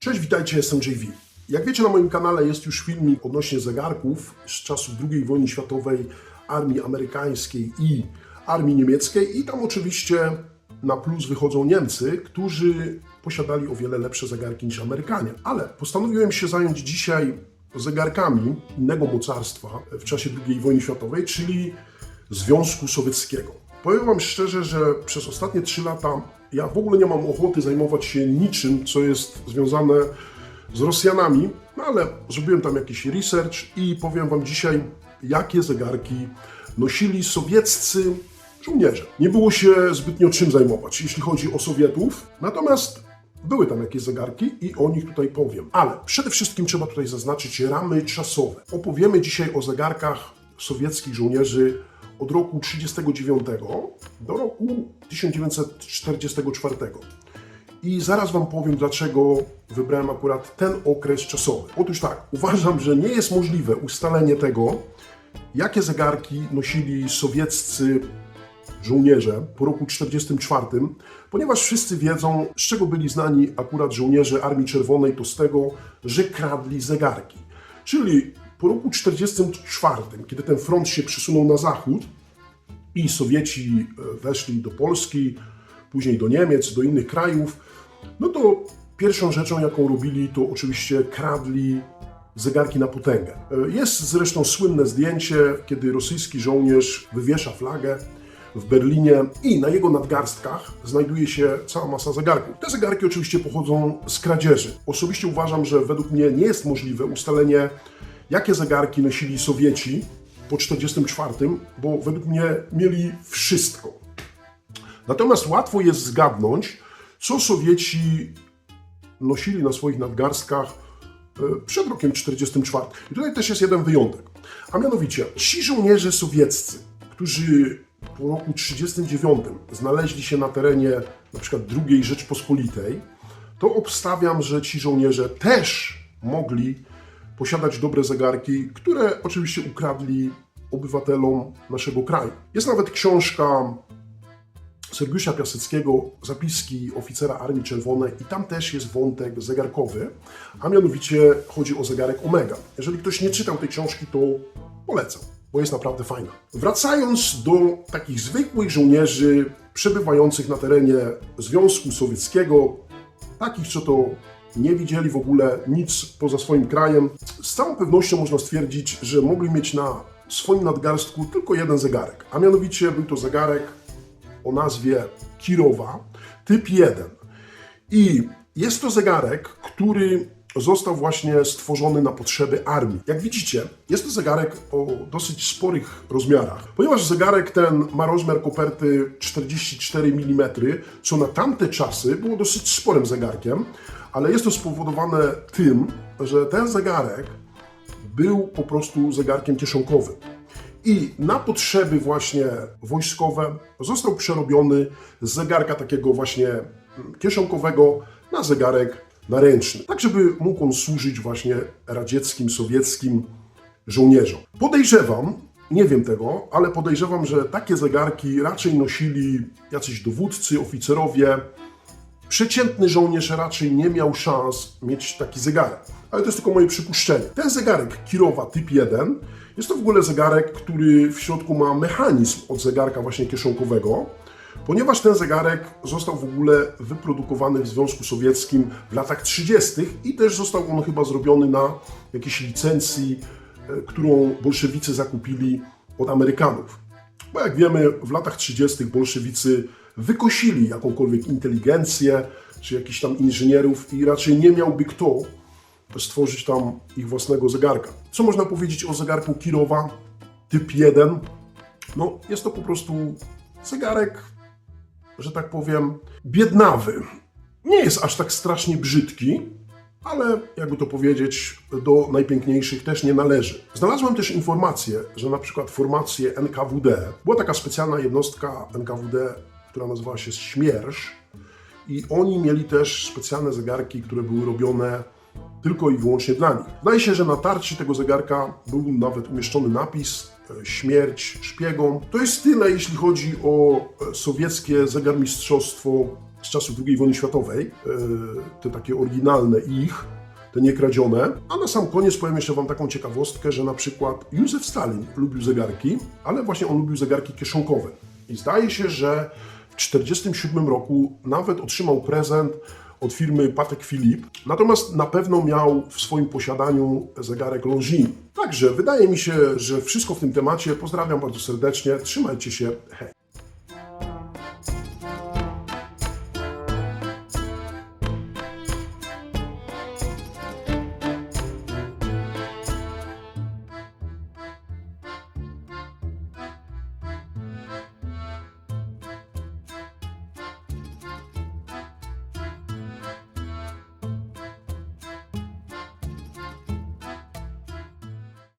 Cześć, witajcie, jestem JV. Jak wiecie, na moim kanale jest już filmik odnośnie zegarków z czasów II wojny światowej, armii amerykańskiej i armii niemieckiej i tam oczywiście na plus wychodzą Niemcy, którzy posiadali o wiele lepsze zegarki niż Amerykanie. Ale postanowiłem się zająć dzisiaj zegarkami innego mocarstwa w czasie II wojny światowej, czyli Związku Sowieckiego. Powiem Wam szczerze, że przez ostatnie 3 lata ja w ogóle nie mam ochoty zajmować się niczym, co jest związane z Rosjanami, no ale zrobiłem tam jakiś research i powiem Wam dzisiaj, jakie zegarki nosili sowieccy żołnierze. Nie było się zbytnio czym zajmować, jeśli chodzi o Sowietów, natomiast były tam jakieś zegarki i o nich tutaj powiem. Ale przede wszystkim trzeba tutaj zaznaczyć ramy czasowe. Opowiemy dzisiaj o zegarkach sowieckich żołnierzy od roku 1939 do roku 1944. I zaraz Wam powiem, dlaczego wybrałem akurat ten okres czasowy. Otóż tak, uważam, że nie jest możliwe ustalenie tego, jakie zegarki nosili sowieccy żołnierze po roku 1944, ponieważ wszyscy wiedzą, z czego byli znani akurat żołnierze Armii Czerwonej, to z tego, że kradli zegarki. Czyli po roku 1944, kiedy ten front się przesunął na zachód i Sowieci e, weszli do Polski, później do Niemiec, do innych krajów, no to pierwszą rzeczą, jaką robili, to oczywiście kradli zegarki na potęgę. E, Jest zresztą słynne zdjęcie, kiedy rosyjski żołnierz wywiesza flagę w Berlinie i na jego nadgarstkach znajduje się cała masa zegarków. Te zegarki oczywiście pochodzą z kradzieży. Osobiście uważam, że według mnie nie jest możliwe ustalenie, jakie zegarki nosili Sowieci po 1944, bo według mnie mieli wszystko. Natomiast łatwo jest zgadnąć, co Sowieci nosili na swoich nadgarstkach e, przed rokiem 1944. I tutaj też jest jeden wyjątek. A mianowicie, ci żołnierze sowieccy, którzy po roku 1939 znaleźli się na terenie przykład II Rzeczpospolitej, to obstawiam, że ci żołnierze też mogli posiadać dobre zegarki, które oczywiście ukradli obywatelom naszego kraju. Jest nawet książka Sergiusza Piaseckiego zapiski oficera Armii Czerwonej i tam też jest wątek zegarkowy, a mianowicie chodzi o zegarek Omega. Jeżeli ktoś nie czytał tej książki, to polecam, bo jest naprawdę fajna. Wracając do takich zwykłych żołnierzy przebywających na terenie Związku Sowieckiego, takich, co to nie widzieli w ogóle nic poza swoim krajem, z całą pewnością można stwierdzić, że mogli mieć na swoim nadgarstku tylko jeden zegarek, a mianowicie był to zegarek o nazwie Kirowa, typ 1. I jest to zegarek, który został właśnie stworzony na potrzeby armii. Jak widzicie, jest to zegarek o dosyć sporych rozmiarach. Ponieważ zegarek ten ma rozmiar koperty 44 mm, co na tamte czasy było dosyć sporym zegarkiem, ale jest to spowodowane tym, że ten zegarek był po prostu zegarkiem kieszonkowym. I na potrzeby właśnie wojskowe został przerobiony z zegarka takiego właśnie kieszonkowego na zegarek naręczny, tak żeby mógł on służyć właśnie radzieckim, sowieckim żołnierzom. Podejrzewam, nie wiem tego, ale podejrzewam, że takie zegarki raczej nosili jacyś dowódcy, oficerowie, przeciętny żołnierz raczej nie miał szans mieć taki zegarek. Ale to jest tylko moje przypuszczenie. Ten zegarek Kirowa typ 1 jest to w ogóle zegarek, który w środku ma mechanizm od zegarka właśnie kieszonkowego, ponieważ ten zegarek został w ogóle wyprodukowany w Związku Sowieckim w latach 30. i też został on chyba zrobiony na jakiejś licencji, e, którą bolszewicy zakupili od Amerykanów. Bo jak wiemy, w latach 30. bolszewicy wykosili jakąkolwiek inteligencję, czy jakichś tam inżynierów i raczej nie miałby kto stworzyć tam ich własnego zegarka. Co można powiedzieć o zegarku Kirowa typ 1? No, jest to po prostu zegarek, że tak powiem, biednawy. Nie jest aż tak strasznie brzydki, ale jakby to powiedzieć, do najpiękniejszych też nie należy. Znalazłem też informację, że na przykład formacje NKWD, była taka specjalna jednostka NKWD, która nazywała się Śmiersz i oni mieli też specjalne zegarki, które były robione tylko i wyłącznie dla nich. Zdaje się, że na tarczy tego zegarka był nawet umieszczony napis śmierć szpiegom. To jest tyle, jeśli chodzi o e, sowieckie zegarmistrzostwo z czasów II wojny światowej, e, te takie oryginalne ich, te niekradzione. A na sam koniec powiem jeszcze Wam taką ciekawostkę, że na przykład Józef Stalin lubił zegarki, ale właśnie on lubił zegarki kieszonkowe. I zdaje się, że w 1947 roku nawet otrzymał prezent firmy Patek Philippe, natomiast na pewno miał w swoim posiadaniu zegarek Longines. Także wydaje mi się, że wszystko w tym temacie. Pozdrawiam bardzo serdecznie, trzymajcie się, hej!